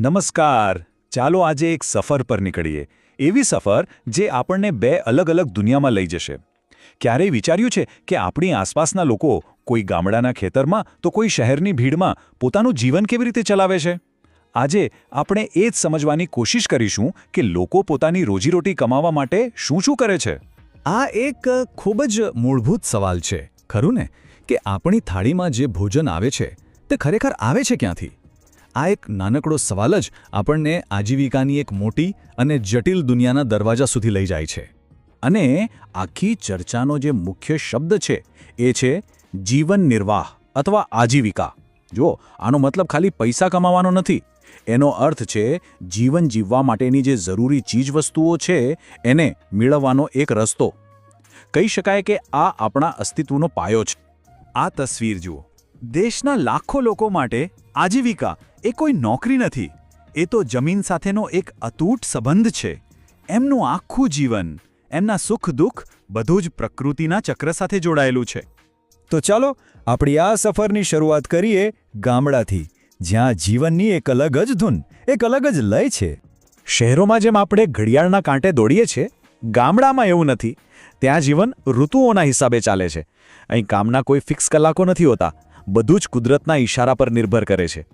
નમસ્કાર. ચાલો આજે એક સફર પર નીકળીએ. એવી સફર જે આપણને બે અલગ અલગ દુનિયામાં લઈ જશે. ક્યારેય વિચાર્યું છે કે આપણી આસપાસના લોકો કોઈ ગામડાના ખેતરમાં તો કોઈ શહેરની ભીડમાં પોતાનું જીવન કેવી રીતે ચલાવે છે? આજે આપણે એ જ સમજવાની કોશિશ કરીશું કે લોકો પોતાની રોજીરોટી કમાવા માટે શું શું કરે છે. આ એક ખૂબ જ મૂળભૂત સવાલ છે, ખરું ને? કે આપણી થાળીમાં જે ભોજન આવે છે, તે ખરેખર આવે છે ક્યાંથી? આ એક નાનકડો સવાલ જ આપણને આજીવિકાની એક મોટી અને જટિલ દુનિયાના દરવાજા સુધી લઈ જાય છે. અને આખી ચર્ચાનો જે મુખ્ય શબ્દ છે એ છે જીવન નિર્વાહ અથવા આજીવિકા. જો આનો મતલબ ખાલી પૈસા કમાવાનો નથી. એનો અર્થ છે જીવન જીવવા માટેની જે જરૂરી ચીજવસ્તુઓ છે એને મેળવવાનો એક રસ્તો. કહી શકાય કે આ આપણા અસ્તિત્વનો પાયો છે. આ તસવીર જુઓ. દેશના લાખો લોકો માટે આજીવિકા એ કોઈ નોકરી નથી. એ તો જમીન સાથેનો એક અતૂટ સંબંધ છે. એમનું આખું જીવન, એમના સુખ દુઃખ બધું જ પ્રકૃતિના ચક્ર સાથે જોડાયેલું છે. તો ચાલો આપણી આ સફરની શરૂઆત કરીએ ગામડાથી, જ્યાં જીવનની એક અલગ જ ધૂન, એક અલગ જ લય છે. શહેરોમાં જેમ આપણે ઘડિયાળના કાંટે દોડીએ છીએ, ગામડામાં એવું નથી. ત્યાં જીવન ઋતુઓના હિસાબે ચાલે છે. અહીં કામના કોઈ ફિક્સ કલાકો નથી હોતા. બધું જ કુદરતના ઈશારા પર નિર્ભર કરે છે.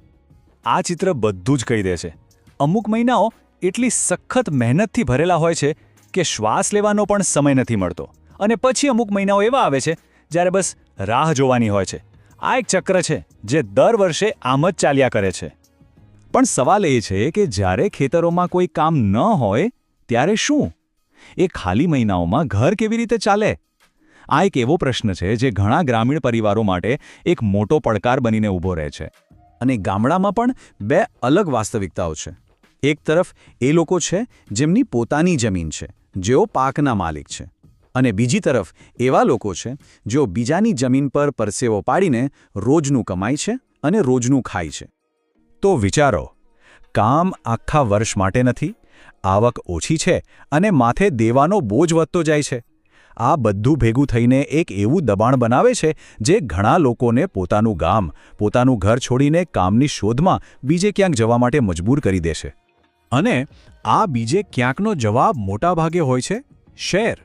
આ ચિત્ર બધું જ કહી દે છે. અમુક મહિનાઓ એટલી સખત મહેનતથી ભરેલા હોય છે કે શ્વાસ લેવાનો પણ સમય નથી મળતો. અને પછી અમુક મહિનાઓ એવા આવે છે જ્યારે બસ રાહ જોવાની હોય છે. આ એક ચક્ર છે જે દર વર્ષે આમ જ ચાલ્યા કરે છે. પણ સવાલ એ છે કે જ્યારે ખેતરોમાં કોઈ કામ ન હોય, ત્યારે શું? એ ખાલી મહિનાઓમાં ઘર કેવી રીતે ચાલે? આ એક એવો પ્રશ્ન છે જે ઘણા ગ્રામીણ પરિવારો માટે એક મોટો પડકાર બનીને ઊભો રહે છે. અને ગામડામાં પણ બે અલગ વાસ્તવિકતાઓ છે. એક તરફ એ લોકો છે જેમની પોતાની જમીન છે, જેઓ પાકના માલિક છે. અને બીજી તરફ એવા લોકો છે જેઓ બીજાની જમીન પર પરસેવો પાડીને રોજનું કમાય છે અને રોજનું ખાય છે. તો વિચારો, કામ આખા વર્ષ માટે નથી, આવક ઓછી છે અને માથે દેવાનો બોજ વધતો જાય છે. આ બધું ભેગું થઈને એક એવું દબાણ બનાવે છે જે ઘણા લોકોને પોતાનું ગામ, પોતાનું ઘર છોડીને કામની શોધમાં બીજે ક્યાંક જવા માટે મજબૂર કરી દેશે અને આ બીજે ક્યાંકનો જવાબ મોટાભાગે હોય છે શહેર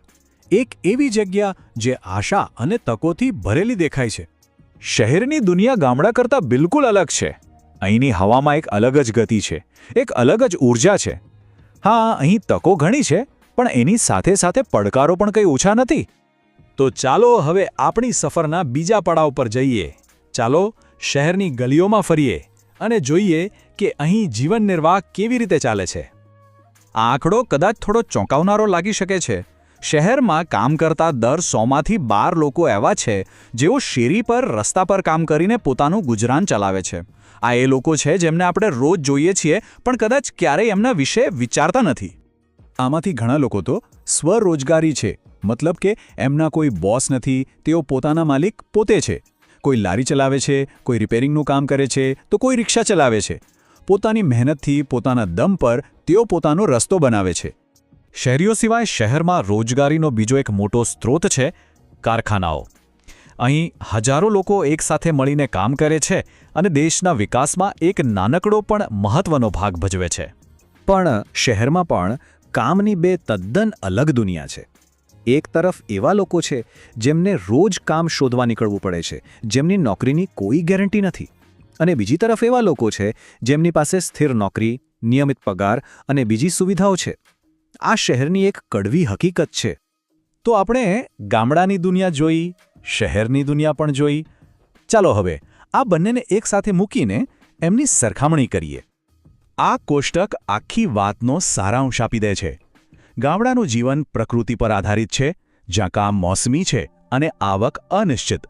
એક એવી જગ્યા જે આશા અને તકોથી ભરેલી દેખાય છે. શહેરની દુનિયા ગામડા કરતાં બિલકુલ અલગ છે. અહીંની હવામાં એક અલગ જ ગતિ છે. એક અલગ જ ઊર્જા છે. હા, અહીં તકો ઘણી છે પણ એની સાથે સાથે પડકારો પણ કંઈ ઓછા નથી. તો ચાલો હવે આપણી સફરના બીજા પડાવ પર જઈએ. ચાલો શહેરની ગલીઓમાં ફરીએ અને જોઈએ કે અહીં જીવન નિર્વાહ કેવી રીતે ચાલે છે. આ આંકડો કદાચ થોડો ચોંકાવનારો લાગી શકે છે. શહેરમાં કામ કરતા દર સોમાંથી બાર લોકો એવા છે જેઓ શેરી પર, રસ્તા પર કામ કરીને પોતાનું ગુજરાન ચલાવે છે. આ એ લોકો છે જેમને આપણે રોજ જોઈએ છીએ, પણ કદાચ ક્યારેય એમના વિશે વિચારતા નથી. આમાંથી ઘણા લોકો તો સ્વરોજગારી છે. મતલબ કે એમના કોઈ બોસ નથી, તેઓ પોતાના માલિક પોતે છે. કોઈ લારી ચલાવે છે, કોઈ રિપેરિંગનું કામ કરે છે, તો કોઈ રિક્ષા ચલાવે છે. પોતાની મહેનતથી પોતાના દમ પર તેઓ પોતાનો રસ્તો બનાવે છે. શહેરીઓ સિવાય શહેરમાં રોજગારીનો બીજો એક મોટો સ્ત્રોત છે કારખાનાઓ. અહીં હજારો લોકો એકસાથે મળીને કામ કરે છે અને દેશના વિકાસમાં એક નાનકડો પણ મહત્વનો ભાગ ભજવે છે. પણ શહેરમાં પણ કામની બે તદ્દન અલગ દુનિયા છે. એક તરફ એવા લોકો છે, જેમને રોજ કામ શોધવા નીકળવું પડે છે, જેમની નોકરીની કોઈ ગેરંટી નથી. અને બીજી તરફ એવા લોકો છે, જેમની પાસે સ્થિર નોકરી, નિયમિત પગાર અને બીજી સુવિધાઓ છે. આ શહેરની એક કડવી હકીકત છે. તો આપણે ગામડાની દુનિયા જોઈ, શહેરની દુનિયા પણ જોઈ. ચાલો હવે આ બંનેને એકસાથે મૂકીને એમની સરખામણી કરીએ. આ કોષ્ટક આખી વાતનો સારાંશ આપી દે છે. ગામડાનું જીવન પ્રકૃતિ પર આધારિત છે, જ્યાં કામ મોસમી છે અને આવક અનિશ્ચિત.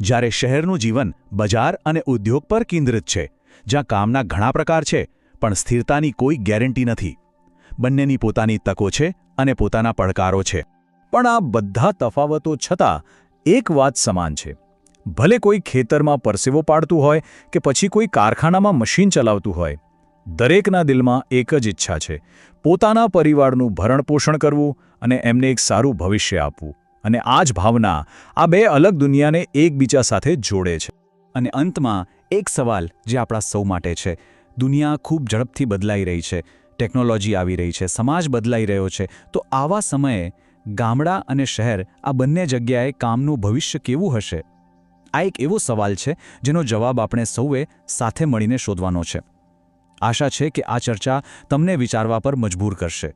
જ્યારે શહેરનું જીવન બજાર અને ઉદ્યોગ પર કેન્દ્રિત છે, જ્યાં કામના ઘણા પ્રકાર છે, પણ સ્થિરતાની કોઈ ગેરંટી નથી. બંનેની પોતાની તકો છે અને પોતાના પડકારો છે. પણ આ બધા તફાવતો છતાં એક વાત સમાન છે. ભલે કોઈ ખેતરમાં પરસેવો પાડતું હોય કે પછી કોઈ કારખાનામાં મશીન ચલાવતું હોય દરેકના દિલમાં એક જ ઈચ્છા છે. પોતાના પરિવારનું ભરણપોષણ કરવું અને એમને એક સારું ભવિષ્ય આપવું. અને આ જ ભાવના આ બે અલગ દુનિયાને એકબીજા સાથે જોડે છે. અને અંતમાં એક સવાલ જે આપણા સૌ માટે છે. દુનિયા ખૂબ ઝડપથી બદલાઈ રહી છે. ટેકનોલોજી આવી રહી છે. સમાજ બદલાઈ રહ્યો છે. તો આવા સમયે ગામડા અને શહેર આ બંને જગ્યાએ કામનું ભવિષ્ય કેવું હશે? આ એક એવો સવાલ છે જેનો જવાબ આપણે સૌએ સાથે મળીને શોધવાનો છે. આશા છે કે આ ચર્ચા તમને વિચારવા પર મજબૂર કરશે.